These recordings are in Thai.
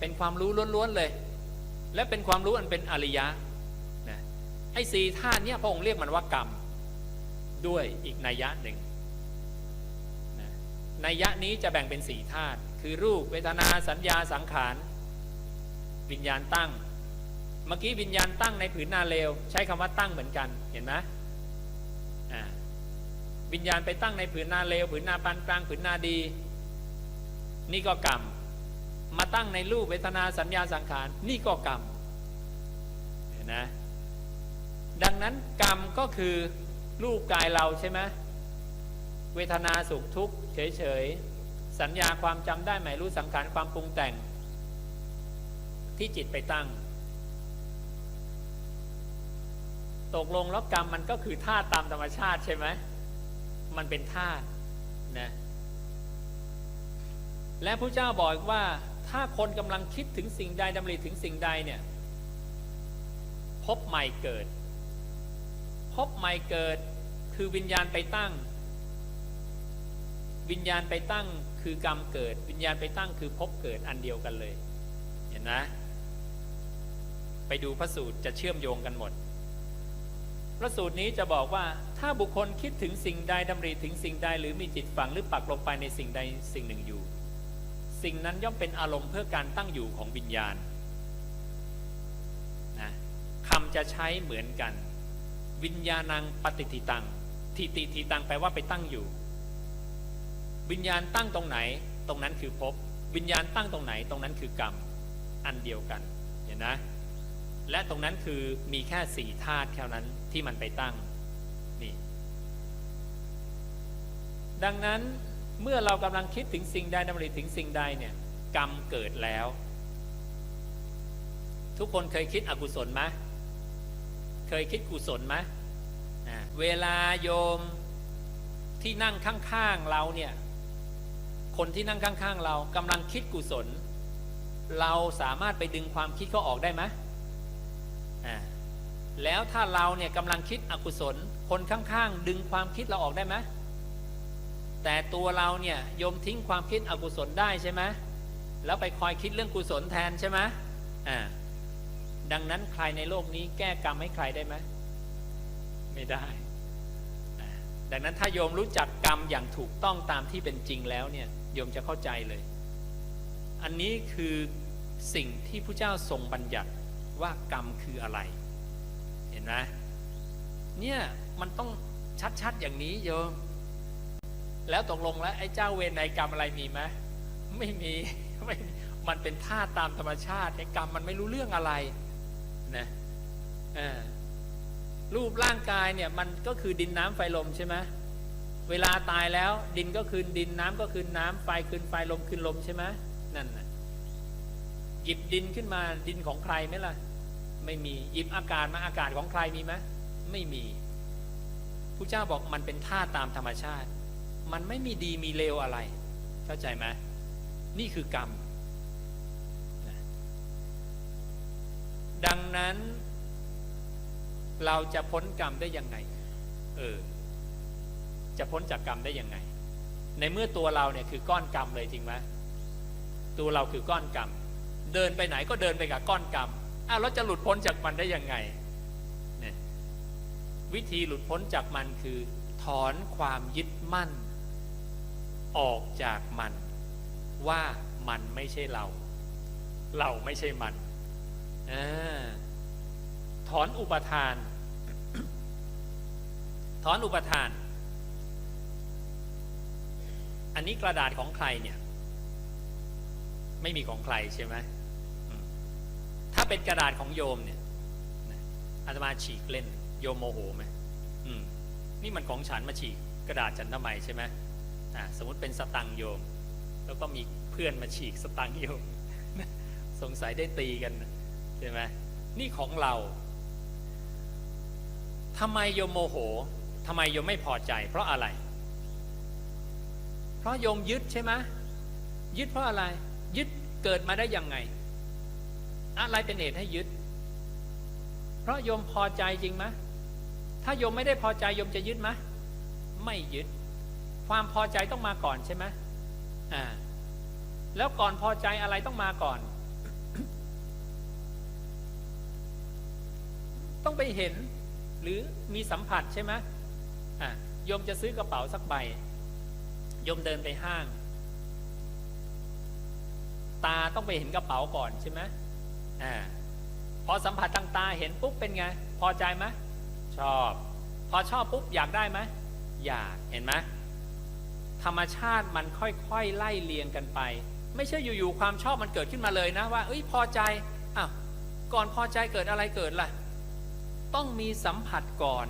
เป็นความรู้ล้วนๆเลย และเป็นความรู้อันเป็นอริยะนะไอ้สี่ธาตุเนี่ยพระองค์เรียกมันว่ากรรม ด้วยอีกนัยยะหนึ่งนะนัยยะนี้จะแบ่งเป็นสี่ธาตุคือรูปเวทนาสัญญาสังขาร วิญญาณตั้ง เมื่อกี้วิญญาณตั้งในผืนนาเลว ใช้คำว่าตั้งเหมือนกันเห็นไหมวิญญาณไปตั้งในผืนนาเลวผืนนาปานกลางผืนนาดี นี่ก็กรรม มาตั้งในรูปเวทนาสัญญาสังขารนี่ก็กรรมเห็นนะดังนั้นกรรมก็คือรูปกายเราใช่ไหมเวทนาสุขทุกข์เฉยๆสัญญาความจำได้หมายรู้สังขารความปรุงแต่ง ที่จิตไปตั้ง ตกลงแล้วกรรมมันก็คือธาตุตามธรรมชาติใช่ไหมมันเป็นธาตุนะและพระเจ้าบอกอีกว่า ถ้าคนกำลังคิดถึงสิ่งใดดำริถึงสิ่งใดเนี่ย พบใหม่เกิด พบใหม่เกิด คือวิญญาณไปตั้ง วิญญาณไปตั้งคือกรรมเกิด วิญญาณไปตั้งคือพบเกิดอันเดียวกันเลย เห็นนะไปดูพระสูตรจะเชื่อมโยงกันหมด พระสูตรนี้จะบอกว่าถ้าบุคคลคิดถึงสิ่งใดดำริถึงสิ่งใดหรือมีจิตฝังหรือปักลงไปในสิ่งใดสิ่งหนึ่งอยู่ สิ่งนั้นย่อมเป็นอารมณ์เพื่อการตั้งอยู่ของวิญญาณนะคำจะใช้เหมือนกัน วิญญาณังปฏิทิตังทิติทิตังแปลว่าไปตั้งอยู่ วิญญาณตั้งตรงไหน ตรงนั้นคือภพวิญญาณตั้งตรงไหน ตรงนั้นคือกรรมอันเดียวกันเห็นนะและตรงนั้นคือมีแค่สี่ธาตุแค่นั้นที่มันไปตั้งนี่ดังนั้น เมื่อเรากำลังคิดถึงสิ่งใดดำริถึงสิ่งใดเนี่ยกรรมเกิดแล้ว ทุกคนเคยคิดอกุศลไหมเคยคิดกุศลไหมเวลาโยมที่นั่งข้างๆเราเนี่ยคนที่นั่งข้างๆเรากำลังคิดกุศล เราสามารถไปดึงความคิดเขาออกได้ไหมอ่าแล้วถ้าเราเนี่ยกำลังคิดอกุศล คนข้างๆ ดึงความคิดเราออกได้ไหม แต่ตัวเราเนี่ยโยมทิ้งความคิดอกุศลได้ใช่ไหมแล้วไปคอยคิดเรื่องกุศลแทนใช่ไหมอ่าดังนั้นใครในโลกนี้แก้กรรมให้ใครได้ไหมไม่ได้ ดังนั้นถ้าโยมรู้จักกรรมอย่างถูกต้องตามที่เป็นจริงแล้วเนี่ยโยมจะเข้าใจเลย อันนี้คือสิ่งที่พระเจ้าทรงบัญญัติว่ากรรมคืออะไร เห็นไหมเนี่ยมันต้องชัดๆอย่างนี้โยม แล้วตกลงแล้วไอ้เจ้าเวรในกรรมอะไรมีไหมไม่มีไม่มันเป็นท่าตุตามธรรมชาติไอ้กรรมมันไม่รู้เรื่องอะไรนะรูปร่างกายเนี่ยมันก็คือดินน้ำไฟลมใช่ไหมเวลาตายแล้วดินก็คืนดินน้ำก็คืนน้ำไฟคืนไฟลมคืนลมใช่ไหมนั่นนะหยิบดินขึ้นมาดินของใครไหมล่ะ ไม่มีหยิบอากาศมาอากาศของใครมีไหมไม่มีพระเจ้าบอกมันเป็นท่าตุตามธรรมชาติ มันไม่มีดีมีเลวอะไร เข้าใจไหมนี่คือกรรม ดังนั้นเราจะพ้นกรรมได้ยังไง เออ จะพ้นจากกรรมได้ยังไง ในเมื่อตัวเราเนี่ยคือก้อนกรรมเลยจริงไหมตัวเราคือก้อนกรรม เดินไปไหนก็เดินไปกับก้อนกรรม อ้าวเราจะหลุดพ้นจากมันได้ยังไง วิธีหลุดพ้นจากมันคือ ถอนความยึดมั่น ออกจากมัน ว่ามันไม่ใช่เรา เราไม่ใช่มันอถอนอุปทาน ถอนอุปทาน อันนี้กระดาษของใครเนี่ย ไม่มีของใครใช่ไหมถ้าเป็นกระดาษของโยมเนี่ยอาตมาฉีกเล่น โยมโมโหไหมมนี่มันของฉันมาฉีกกระดาษฉันทำไมใช่ไหม สมมติเป็นสตังโยม แล้วก็มีเพื่อนมาฉีกสตังโยม สงสัยได้ตีกันใช่ไหมนี่ของเราทำไมโยมโมโหทำไมโยมไม่พอใจ เพราะอะไร เพราะโยมยึดใช่ไหมยึดเพราะอะไร ยึดเกิดมาได้ยังไง อะไรเป็นเหตุให้ยึด เพราะโยมพอใจจริงไหมถ้าโยมไม่ได้พอใจโยมจะยึดไหมไม่ยึด ความพอใจต้องมาก่อนใช่ไหมอ่า แล้วก่อนพอใจอะไรต้องมาก่อน ต้องไปเห็นหรือมีสัมผัสใช่ไหมอะโยมจะซื้อกระเป๋าสักใบโยมเดินไปห้าง ตาต้องไปเห็นกระเป๋าก่อนใช่ไหมอ่า พอสัมผัสทางตาเห็นปุ๊บเป็นไง พอใจไหมชอบ พอชอบปุ๊บอยากได้ไหมอยาก เห็นไหม ธรรมชาติมันค่อยๆไล่เลียงกันไป ไม่ใช่อยู่ๆความชอบมันเกิดขึ้นมาเลยนะว่า เอ้ยพอใจอ้าวก่อนพอใจเกิดอะไรเกิดล่ะ ต้องมีสัมผัสก่อน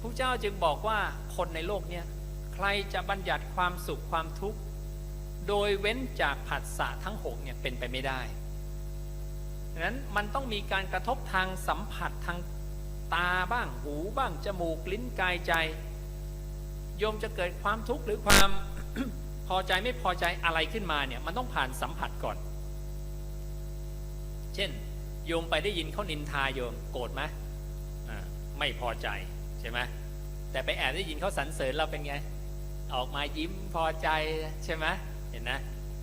พระเจ้าจึงบอกว่าคนในโลกเนี้ยใครจะบัญญัติความสุขความทุกข์ โดยเว้นจากผัสสะทั้งหกเนี่ยเป็นไปไม่ได้ดังนั้นมันต้องมีการกระทบทางสัมผัสทางตาบ้างหูบ้างจมูกลิ้นกายใจ โยมจะเกิดความทุกข์หรือความพอใจไม่พอใจอะไรขึ้นมาเนี่ยมันต้องผ่านสัมผัสก่อน เช่น โยมไปได้ยินเขานินทาโยมโกรธไหมอ่าไม่พอใจใช่ไหมแต่ไปแอบได้ยินเขาสรรเสริญเราเป็นไง ออกมายิ้มพอใจใช่ไหมเห็นนะ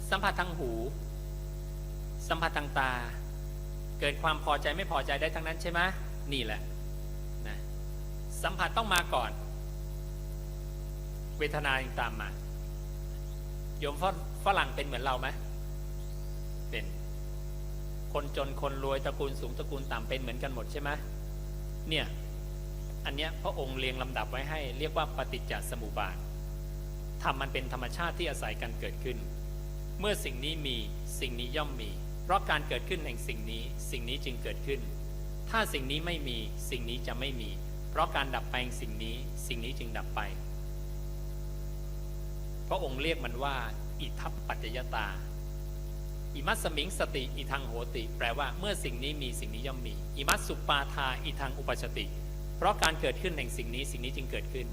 สัมผัสทางหู สัมผัสทางตา เกิดความพอใจไม่พอใจได้ทั้งนั้นใช่ไหมนี่แหละนะสัมผัสต้องมาก่อน เวทนายังตามมาโยมฝรั่งเป็นเหมือนเราไหมเป็น คนจนคนรวยตระกูลสูงตระกูลต่ำเป็นเหมือนกันหมดใช่ไหมเนี่ย อันเนี้ยพระองค์เรียงลำดับไว้ให้ เรียกว่าปฏิจจสมุปบาทธรรมมันเป็นธรรมชาติที่อาศัยกันเกิดขึ้น เมื่อสิ่งนี้มีสิ่งนี้ย่อมมี เพราะการเกิดขึ้นแห่งสิ่งนี้ สิ่งนี้จึงเกิดขึ้น ถ้าสิ่งนี้ไม่มีสิ่งนี้จะไม่มี เพราะการดับไปแห่งสิ่งนี้ สิ่งนี้จึงดับไป พระองค์เรียกมันว่า อิทัปปัจจยตา อิมัสมิงสติ อิทังโหติ แปลว่าเมื่อสิ่งนี้มีสิ่งนี้ย่อมมี อิมัสสุปาทา อิทังอุปชติ เพราะการเกิดขึ้นแห่งสิ่งนี้สิ่งนี้จึงเกิดขึ้น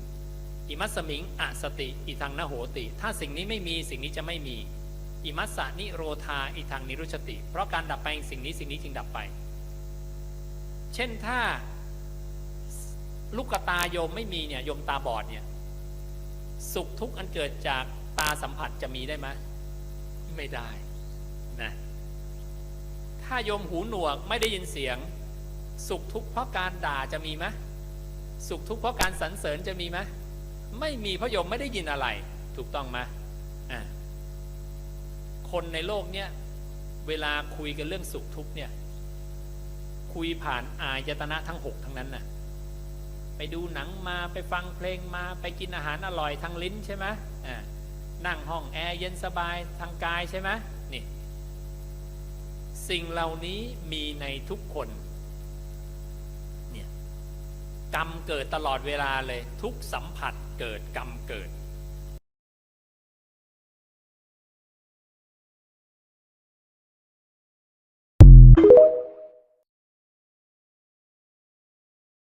อิมัสมิงอสติ อิทังนโหติ ถ้าสิ่งนี้ไม่มีสิ่งนี้จะไม่มี อิมัสสะนิโรธา อิทังนิรุชติ เพราะการดับไปแห่งสิ่งนี้สิ่งนี้จึงดับไป เช่นถ้าลูกตาโยมไม่มีเนี่ยโยมตาบอดเนี่ย สุขทุกข์อันเกิดจากตาสัมผัสจะมีได้ไหมไม่ได้นะถ้าโยมหูหนวกไม่ได้ยินเสียง สุขทุกข์เพราะการด่าจะมีไหมสุขทุกข์เพราะการสรรเสริญจะมีไหมไม่มีเพราะโยมไม่ได้ยินอะไร ถูกต้องไหมอ่าคนในโลกเนี้ยเวลาคุยกันเรื่องสุขทุกข์เนี่ยคุยผ่านอายตนะทั้งหกทั้งนั้นน่ะ ไปดูหนังมาไปฟังเพลงมาไปกินอาหารอร่อยทางลิ้นใช่ไหมอ่านั่งห้องแอร์เย็นสบายทางกายใช่ไหมนี่ สิ่งเหล่านี้มีในทุกคนเนี่ยกรรมเกิดตลอดเวลาเลย ทุกสัมผัสเกิดกรรมเกิด